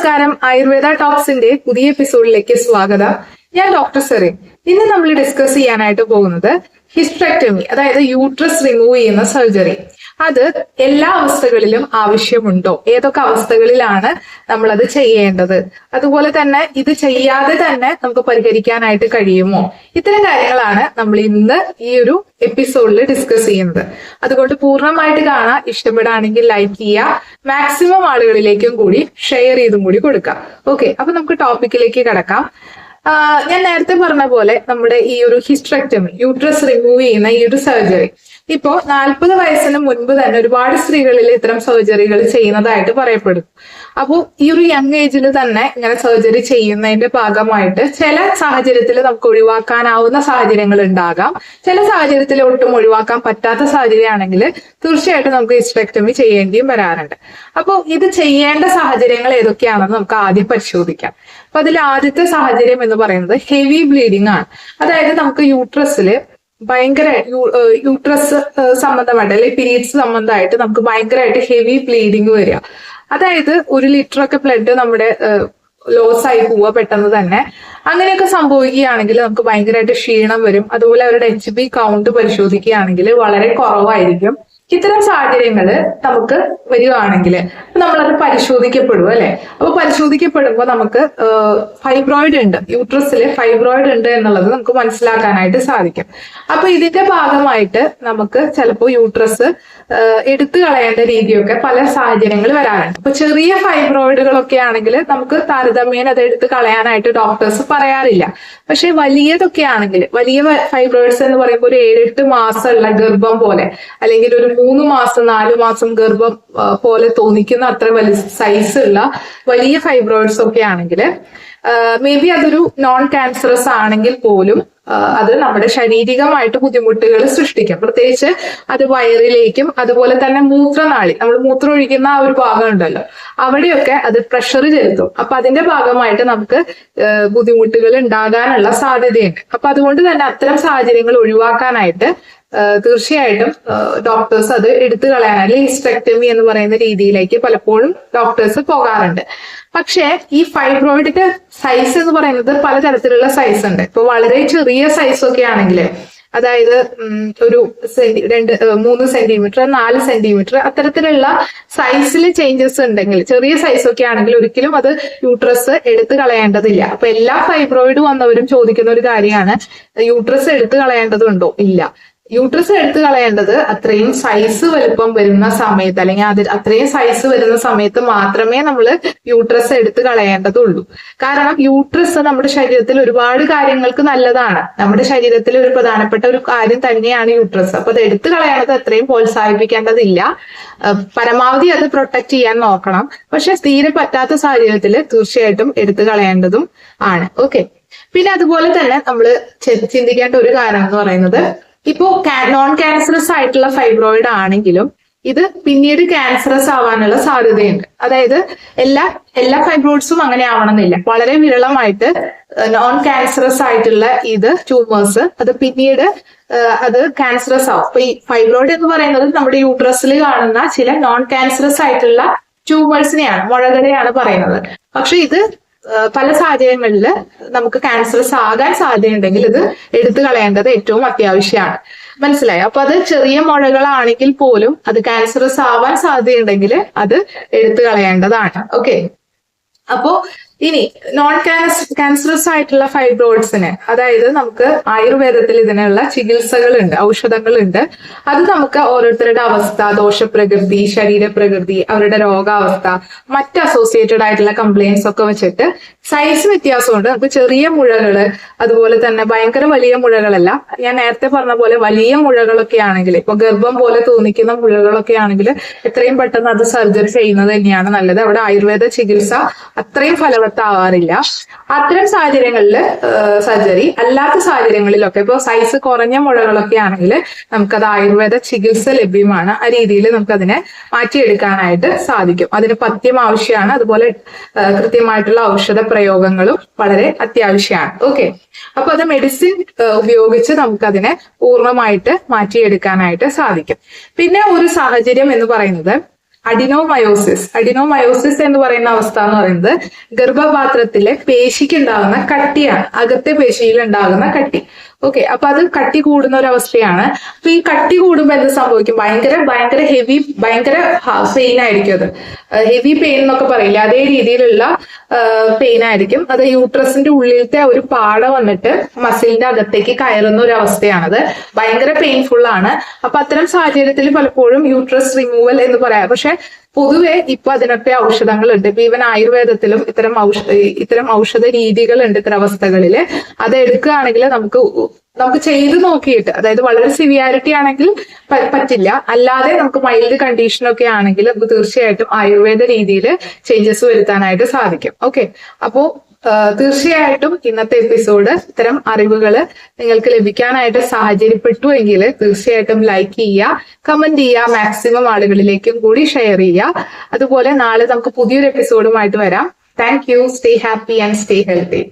നമസ്കാരം. ആയുർവേദ ടോക്സിന്റെ പുതിയ എപ്പിസോഡിലേക്ക് സ്വാഗതം. ഞാൻ ഡോക്ടർ സെറിൻ. ഇന്ന് നമ്മൾ ഡിസ്കസ് ചെയ്യാനായിട്ട് പോകുന്നത് ഹിസ്ട്രക്ടമി അതായത് യൂട്രസ് റിമൂവ് ചെയ്യുന്ന സർജറി അത് എല്ലാ അവസ്ഥകളിലും ആവശ്യമുണ്ടോ? ഏതൊക്കെ അവസ്ഥകളിലാണ് നമ്മൾ അത് ചെയ്യേണ്ടത്? അതുപോലെ തന്നെ ഇത് ചെയ്യാതെ തന്നെ നമുക്ക് പരിഹരിക്കാനായിട്ട് കഴിയുമോ? ഇത്തരം കാര്യങ്ങളാണ് നമ്മൾ ഇന്ന് ഈ ഒരു എപ്പിസോഡിൽ ഡിസ്കസ് ചെയ്യുന്നത്. അതുകൊണ്ട് പൂർണമായിട്ട് കാണാൻ ഇഷ്ടപ്പെടുകയാണെങ്കിൽ ലൈക്ക് ചെയ്യുക മാക്സിമം ആളുകളിലേക്കും കൂടി ഷെയർ ചെയ്തും കൂടി കൊടുക്കാം. ഓക്കെ അപ്പൊ നമുക്ക് ടോപ്പിക്കിലേക്ക് കിടക്കാം. ഞാൻ നേരത്തെ പറഞ്ഞ പോലെ നമ്മുടെ ഈ ഒരു ഹിസ്ട്രക്ടമി യൂട്രസ് റിമൂവ് ചെയ്യുന്ന ഈ ഒരു സർജറി ഇപ്പോ നാൽപ്പത് വയസ്സിന് മുൻപ് തന്നെ ഒരുപാട് സ്ത്രീകളിൽ ഇത്തരം സർജറികൾ ചെയ്യുന്നതായിട്ട് പറയപ്പെടും. അപ്പോൾ ഈ ഒരു യങ് ഏജിൽ തന്നെ ഇങ്ങനെ സർജറി ചെയ്യുന്നതിന്റെ ഭാഗമായിട്ട് ചില സാഹചര്യത്തിൽ നമുക്ക് ഒഴിവാക്കാനാവുന്ന സാഹചര്യങ്ങൾ ഉണ്ടാകാം. ചില സാഹചര്യത്തിൽ ഒട്ടും ഒഴിവാക്കാൻ പറ്റാത്ത സാഹചര്യമാണെങ്കിൽ തീർച്ചയായിട്ടും നമുക്ക് ഹിസ്ട്രക്ടമി ചെയ്യേണ്ടിയും വരാറുണ്ട്. അപ്പോൾ ഇത് ചെയ്യേണ്ട സാഹചര്യങ്ങൾ ഏതൊക്കെയാണെന്ന് നമുക്ക് ആദ്യം പരിശോധിക്കാം. അപ്പൊ അതിൽ ആദ്യത്തെ സാഹചര്യം എന്ന് പറയുന്നത് ഹെവി ബ്ലീഡിംഗ് ആണ്. അതായത് നമുക്ക് യൂട്രസിൽ ഭയങ്കര യൂട്രസ് സംബന്ധമായിട്ട് അല്ലെങ്കിൽ പീരീഡ്സ് സംബന്ധമായിട്ട് നമുക്ക് ഭയങ്കരമായിട്ട് ഹെവി ബ്ലീഡിങ് വരിക. അതായത് ഒരു ലിറ്റർ ഒക്കെ ബ്ലഡ് നമ്മുടെ ലോസ് ആയി പോവുക പെട്ടെന്ന് തന്നെ. അങ്ങനെയൊക്കെ സംഭവിക്കുകയാണെങ്കിൽ നമുക്ക് ഭയങ്കരമായിട്ട് ക്ഷീണം വരും. അതുപോലെ അവരുടെ എച്ച് ബി കൗണ്ട് പരിശോധിക്കുകയാണെങ്കിൽ വളരെ കുറവായിരിക്കും. ഇത്തരം സാഹചര്യങ്ങൾ നമുക്ക് വരികയാണെങ്കിൽ നമ്മളത് പരിശോധിക്കപ്പെടും അല്ലെ? അപ്പൊ പരിശോധിക്കപ്പെടുമ്പോൾ നമുക്ക് ഫൈബ്രോയിഡ് ഉണ്ട്. യൂട്രസിൽ ഫൈബ്രോയിഡ് ഉണ്ട് എന്നുള്ളത് നമുക്ക് മനസ്സിലാക്കാനായിട്ട് സാധിക്കും. അപ്പൊ ഇതിന്റെ ഭാഗമായിട്ട് നമുക്ക് ചിലപ്പോൾ യൂട്രസ് എടുത്തു കളയേണ്ട രീതിയൊക്കെ പല സാഹചര്യങ്ങൾ വരാറുണ്ട്. അപ്പൊ ചെറിയ ഫൈബ്രോയിഡുകളൊക്കെ ആണെങ്കിൽ നമുക്ക് താരതമ്യേന അത് എടുത്ത് കളയാനായിട്ട് ഡോക്ടേഴ്സ് പറയാറില്ല. പക്ഷെ വലിയതൊക്കെ ആണെങ്കിൽ വലിയ ഫൈബ്രോയിഡ്സ് എന്ന് പറയുമ്പോൾ ഒരു ഏഴെട്ട് മാസമുള്ള ഗർഭം പോലെ അല്ലെങ്കിൽ ഒരു മൂന്ന് മാസം നാല് മാസം ഗർഭം പോലെ തോന്നിക്കുന്ന അത്ര വലിയ സൈസ് ഉള്ള വലിയ ഫൈബ്രോയിഡ്സ് ഒക്കെ ആണെങ്കിൽ മേ ബി അതൊരു നോൺ ക്യാൻസറസ് ആണെങ്കിൽ പോലും അത് നമ്മുടെ ശാരീരികമായിട്ട് ബുദ്ധിമുട്ടുകൾ സൃഷ്ടിക്കാം. പ്രത്യേകിച്ച് അത് വയറിലേക്കും അതുപോലെ തന്നെ മൂത്രനാളി നമ്മൾ മൂത്രം ഒഴിക്കുന്ന ആ ഒരു ഭാഗം ഉണ്ടല്ലോ അവിടെയൊക്കെ അത് പ്രഷർ ചെലുത്തും. അപ്പൊ അതിന്റെ ഭാഗമായിട്ട് നമുക്ക് ബുദ്ധിമുട്ടുകൾ ഉണ്ടാകാനുള്ള സാധ്യതയുണ്ട്. അപ്പൊ അതുകൊണ്ട് തന്നെ അത്തരം സാഹചര്യങ്ങൾ ഒഴിവാക്കാനായിട്ട് തീർച്ചയായിട്ടും ഡോക്ടേഴ്സ് അത് എടുത്തു കളയാൻ അല്ലെങ്കിൽ ഹിസ്റ്റക്ടമി എന്ന് പറയുന്ന രീതിയിലേക്ക് പലപ്പോഴും ഡോക്ടേഴ്സ് പോകാറുണ്ട്. പക്ഷേ ഈ ഫൈബ്രോയിഡിന്റെ സൈസ് എന്ന് പറയുന്നത് പലതരത്തിലുള്ള സൈസ് ഉണ്ട്. ഇപ്പൊ വളരെ ചെറിയ സൈസ് ഒക്കെ ആണെങ്കിൽ അതായത് ഒരു സെന്റി രണ്ട് മൂന്ന് സെന്റിമീറ്റർ നാല് സെന്റിമീറ്റർ അത്തരത്തിലുള്ള സൈസിൽ ചേഞ്ചസ് ഉണ്ടെങ്കിൽ ചെറിയ സൈസ് ഒക്കെ ആണെങ്കിൽ ഒരിക്കലും അത് യൂട്രസ് എടുത്തു കളയേണ്ടതില്ല. അപ്പൊ എല്ലാ ഫൈബ്രോയിഡ് വന്നവരും ചോദിക്കുന്ന ഒരു കാര്യമാണ് യൂട്രസ് എടുത്തു കളയേണ്ടതുണ്ടോ? ഇല്ല. യൂട്രസ് എടുത്തു കളയേണ്ടത് അത്രയും സൈസ് വലുപ്പം വരുന്ന സമയത്ത് അല്ലെങ്കിൽ അത് അത്രയും സൈസ് വരുന്ന സമയത്ത് മാത്രമേ നമ്മൾ യൂട്രസ് എടുത്തു കളയേണ്ടതുള്ളൂ. കാരണം യൂട്രസ് നമ്മുടെ ശരീരത്തിൽ ഒരുപാട് കാര്യങ്ങൾക്ക് നല്ലതാണ്. നമ്മുടെ ശരീരത്തിൽ ഒരു പ്രധാനപ്പെട്ട ഒരു കാര്യം തന്നെയാണ് യൂട്രസ്. അപ്പൊ അത് എടുത്തു കളയേണ്ടത് അത്രയും പ്രോത്സാഹിപ്പിക്കേണ്ടതില്ല. പരമാവധി അത് പ്രൊട്ടക്ട് ചെയ്യാൻ നോക്കണം. പക്ഷെ തീരെ പറ്റാത്ത സാഹചര്യത്തിൽ തീർച്ചയായിട്ടും എടുത്തു കളയേണ്ടതും ആണ്. ഓക്കെ പിന്നെ അതുപോലെ തന്നെ നമ്മൾ ചിന്തിക്കേണ്ട ഒരു കാര്യം എന്ന് പറയുന്നത് ഇപ്പോ നോൺ ക്യാൻസറസ് ആയിട്ടുള്ള ഫൈബ്രോയിഡ് ആണെങ്കിലും ഇത് പിന്നീട് ക്യാൻസറസ് ആവാനുള്ള സാധ്യതയുണ്ട്. അതായത് എല്ലാ എല്ലാ ഫൈബ്രോയിഡ്സും അങ്ങനെ ആവണമെന്നില്ല. വളരെ വിരളമായിട്ട് നോൺ ക്യാൻസറസ് ആയിട്ടുള്ള ഇത് ട്യൂമേഴ്സ് അത് പിന്നീട് അത് ക്യാൻസറസ് ആവും. അപ്പൊ ഈ ഫൈബ്രോയിഡ് എന്ന് പറയുന്നത് നമ്മുടെ യൂട്രസിൽ കാണുന്ന ചില നോൺ ക്യാൻസറസ് ആയിട്ടുള്ള ട്യൂമേഴ്സിനെയാണ് മുഴകളെയാണ് പറയുന്നത്. പക്ഷെ ഇത് പല സാഹചര്യങ്ങളിൽ നമുക്ക് ക്യാൻസറസ് ആകാൻ സാധ്യതയുണ്ടെങ്കിൽ ഇത് എടുത്തു കളയേണ്ടത് ഏറ്റവും അത്യാവശ്യമാണ്. മനസ്സിലായോ? അപ്പൊ അത് ചെറിയ മുഴകളാണെങ്കിൽ പോലും അത് ക്യാൻസറസ് ആവാൻ സാധ്യതയുണ്ടെങ്കിൽ അത് എടുത്തു കളയേണ്ടതാണ്. ഓക്കെ അപ്പോ ഇനി നോൺ ക്യാൻസറസ് ആയിട്ടുള്ള ഫൈബ്രോയിഡ്സിന് അതായത് നമുക്ക് ആയുർവേദത്തിൽ ഇതിനുള്ള ചികിത്സകളുണ്ട് ഔഷധങ്ങളുണ്ട്. അത് നമുക്ക് ഓരോരുത്തരുടെ അവസ്ഥ ദോഷപ്രകൃതി ശരീരപ്രകൃതി അവരുടെ രോഗാവസ്ഥ മറ്റ് അസോസിയേറ്റഡ് ആയിട്ടുള്ള കംപ്ലയിൻസ് ഒക്കെ വെച്ചിട്ട് സൈസ് വ്യത്യാസമുണ്ട്. നമുക്ക് ചെറിയ മുഴകൾ അതുപോലെ തന്നെ ഭയങ്കര വലിയ മുഴകളല്ല. ഞാൻ നേരത്തെ പറഞ്ഞ പോലെ വലിയ മുഴകളൊക്കെ ആണെങ്കിൽ ഇപ്പൊ ഗർഭം പോലെ തോന്നിക്കുന്ന മുഴകളൊക്കെ ആണെങ്കിൽ എത്രയും പെട്ടെന്ന് അത് സർജറി ചെയ്യുന്നത് തന്നെയാണ് നല്ലത്. അവിടെ ആയുർവേദ ചികിത്സ അത്രയും ഫലവത്താവാറില്ല അത്തരം സാഹചര്യങ്ങളിൽ സർജറി അല്ലാത്ത സാഹചര്യങ്ങളിലൊക്കെ ഇപ്പോൾ സൈസ് കുറഞ്ഞ മുഴകളൊക്കെ ആണെങ്കിൽ നമുക്കത് ആയുർവേദ ചികിത്സ ലഭ്യമാണ്. ആ രീതിയിൽ നമുക്കതിനെ മാറ്റിയെടുക്കാനായിട്ട് സാധിക്കും. അതിന് പത്യം ആവശ്യമാണ്. അതുപോലെ കൃത്യമായിട്ടുള്ള ഔഷധ പ്രയോഗങ്ങളും വളരെ അത്യാവശ്യമാണ്. ഓക്കെ. അപ്പൊ അത് മെഡിസിൻ ഉപയോഗിച്ച് നമുക്കതിനെ പൂർണമായിട്ട് മാറ്റിയെടുക്കാനായിട്ട് സാധിക്കും. പിന്നെ ഒരു സാഹചര്യം എന്ന് പറയുന്നത് അഡിനോമയോസിസ്. അഡിനോമയോസിസ് എന്ന് പറയുന്ന അവസ്ഥ എന്ന് പറയുന്നത് ഗർഭപാത്രത്തിലെ പേശിക്ക് ഉണ്ടാകുന്ന കട്ടിയാണ്. അകത്തെ പേശിയിൽ ഉണ്ടാകുന്ന കട്ടി. ഓക്കെ അപ്പൊ അത് കട്ടി കൂടുന്ന ഒരു അവസ്ഥയാണ്. അപ്പൊ ഈ കട്ടി കൂടുമ്പോൾ എന്ത് സംഭവിക്കും? ഭയങ്കര ഭയങ്കര ഹെവി ഭയങ്കര പെയിൻ ആയിരിക്കും അത്. ഹെവി പെയിൻ എന്നൊക്കെ പറയില്ല? അതേ രീതിയിലുള്ള പെയിൻ ആയിരിക്കും. അത് യൂട്രസിന്റെ ഉള്ളിലത്തെ ഒരു പാട വന്നിട്ട് മസിലിന്റെ അകത്തേക്ക് കയറുന്ന ഒരു അവസ്ഥയാണത്. ഭയങ്കര പെയിൻഫുൾ ആണ്. അപ്പൊ അത്തരം സാഹചര്യത്തിൽ പലപ്പോഴും യൂട്രസ് റിമൂവൽ എന്ന് പറയാം. പക്ഷെ പൊതുവെ ഇപ്പൊ അതിനൊക്കെ ഔഷധങ്ങളുണ്ട്. ഇപ്പൊ ഈവൻ ആയുർവേദത്തിലും ഇത്തരം ഔഷധ ഇത്തരം ഔഷധ രീതികളുണ്ട് ഇത്തരം അവസ്ഥകളിൽ അത് എടുക്കുകയാണെങ്കിൽ നമുക്ക് നമുക്ക് ചെയ്ത് നോക്കിയിട്ട് അതായത് വളരെ സിവിയാരിറ്റി ആണെങ്കിൽ പറ്റില്ല. അല്ലാതെ നമുക്ക് മൈൽഡ് കണ്ടീഷൻ ഒക്കെ ആണെങ്കിൽ നമുക്ക് തീർച്ചയായിട്ടും ആയുർവേദ രീതിയിൽ ചേഞ്ചസ് വരുത്താനായിട്ട് സാധിക്കും. ഓക്കെ അപ്പോ തീർച്ചയായിട്ടും ഇന്നത്തെ എപ്പിസോഡ് ഇത്തരം അറിവുകൾ നിങ്ങൾക്ക് ലഭിക്കാനായിട്ട് സാഹചര്യപ്പെട്ടു എങ്കിൽ തീർച്ചയായിട്ടും ലൈക്ക് ചെയ്യുക കമന്റ് ചെയ്യുക മാക്സിമം ആളുകളിലേക്കും കൂടി ഷെയർ ചെയ്യുക. അതുപോലെ നാളെ നമുക്ക് പുതിയൊരു എപ്പിസോഡുമായിട്ട് വരാം. Thank you stay happy and stay healthy